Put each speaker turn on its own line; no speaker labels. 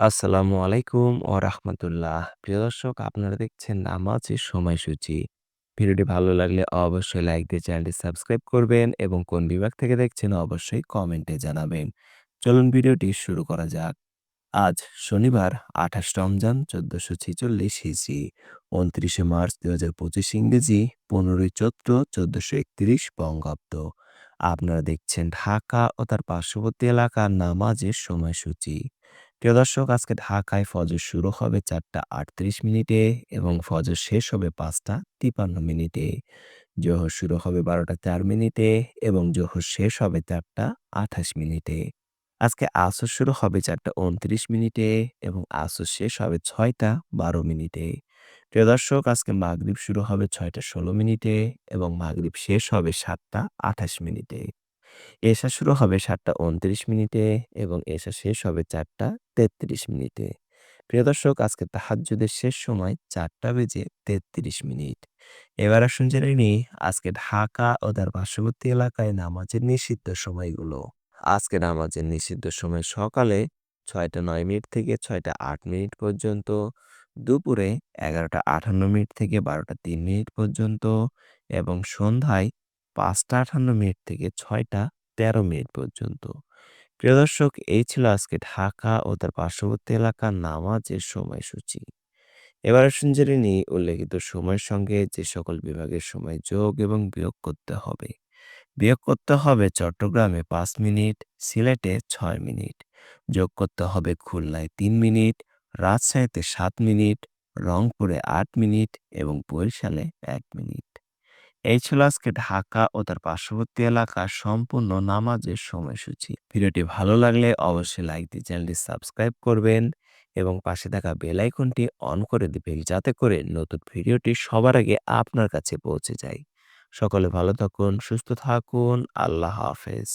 আসসালামু আলাইকুম ও রাহমাতুল্লাহ। প্রিয় দর্শক, আপনারা দেখছেন নামাজের সময়সূচি। ভিডিওটি ভালো লাগলে অবশ্যই লাইক দিয়ে চ্যানেলটি সাবস্ক্রাইব করবেন এবং কোন বিভাগ থেকে দেখছেন অবশ্যই কমেন্টে জানাবেন। চলুন ভিডিওটি শুরু করা যাক। আজ শনিবার ২৮ রমজান ১৪৪৬ হিজরি ২৯শে মার্চ ২০২৫ ইংরেজি ১৫ই চৈত্র ১৪৩১ বঙ্গাব্দ। আপনারা দেখছেন ঢাকা ও তার পার্শ্ববর্তী এলাকার নামাজের সময়সূচি। প্রিয় দর্শক, আজকে ঢাকায় ফজর শুরু হবে ৪টা ৩৮ মিনিটে এবং ফজর শেষ হবে ৫টা ৫৩ মিনিটে। জোহর শুরু হবে ১২টা ৪ মিনিটে এবং জোহর শেষ হবে ৪টা ২৮ মিনিটে। আজকে আসর শুরু হবে ৪টা ২৯ মিনিটে এবং আসর শেষ হবে ৬টা ১২ মিনিটে। প্রিয় দর্শক, আজকে মাগরিব শুরু হবে ৬টা ১৬ মিনিটে এবং মাগরিব শেষ হবে ৭টা ২৮ মিনিটে। এশা শুরু হবে ৭টা ২৯ মিনিটে এবং এশা শেষ হবে ৪টা ৩৩ মিনিটে। প্রিয় দর্শক আজকে তাহাজ্জুদের শেষ সময় চারটা বেজে ৩৩ মিনিট। এবার আসুন জেনে নিই আজকে ঢাকা ও তার পার্শ্ববর্তী এলাকায় নামাজের নিষিদ্ধ সময়গুলো। আজকে নামাজের নিষিদ্ধ সময় সকালে ৬টা ৯ মিনিট থেকে ৬টা ৮ মিনিট পর্যন্ত, দুপুরে ১১টা ৫৮ মিনিট থেকে ১২টা ৩ মিনিট পর্যন্ত এবং সন্ধ্যায় ৫টা ৫৮ মিনিট থেকে ৬টা ১৩ মিনিট পর্যন্ত। প্রিয় দর্শক এই ছিল আজকে ঢাকা ও তার পার্শ্ববর্তী এলাকার নামাজের সময়সূচি। এবার আসুন জেনে নিই উল্লেখিত সময়ের সঙ্গে যে সকল বিভাগের সময় যোগ এবং বিয়োগ করতে হবে। বিয়োগ করতে হবে চট্টগ্রামে পাঁচ মিনিট, সিলেটে ছয় মিনিট। যোগ করতে হবে খুলনায় তিন মিনিট, রাজশাহীতে সাত মিনিট, রংপুরে আট মিনিট এবং বরিশালে এক মিনিট। এই ছিল আজকে ঢাকা ও তার পার্শ্ববর্তী এলাকার সম্পূর্ণ নামাজের সময়সূচি। ভিডিওটি ভালো লাগলে অবশ্যই লাইক দিয়ে চ্যানেলটি সাবস্ক্রাইব করবেন এবং পাশে থাকা বেল আইকনটি অন করে দেবেন যাতে করে নতুন ভিডিওটি সবার আগে আপনার কাছে পৌঁছে যায়। সকলে ভালো থাকুন, সুস্থ থাকুন। আল্লাহ হাফেজ।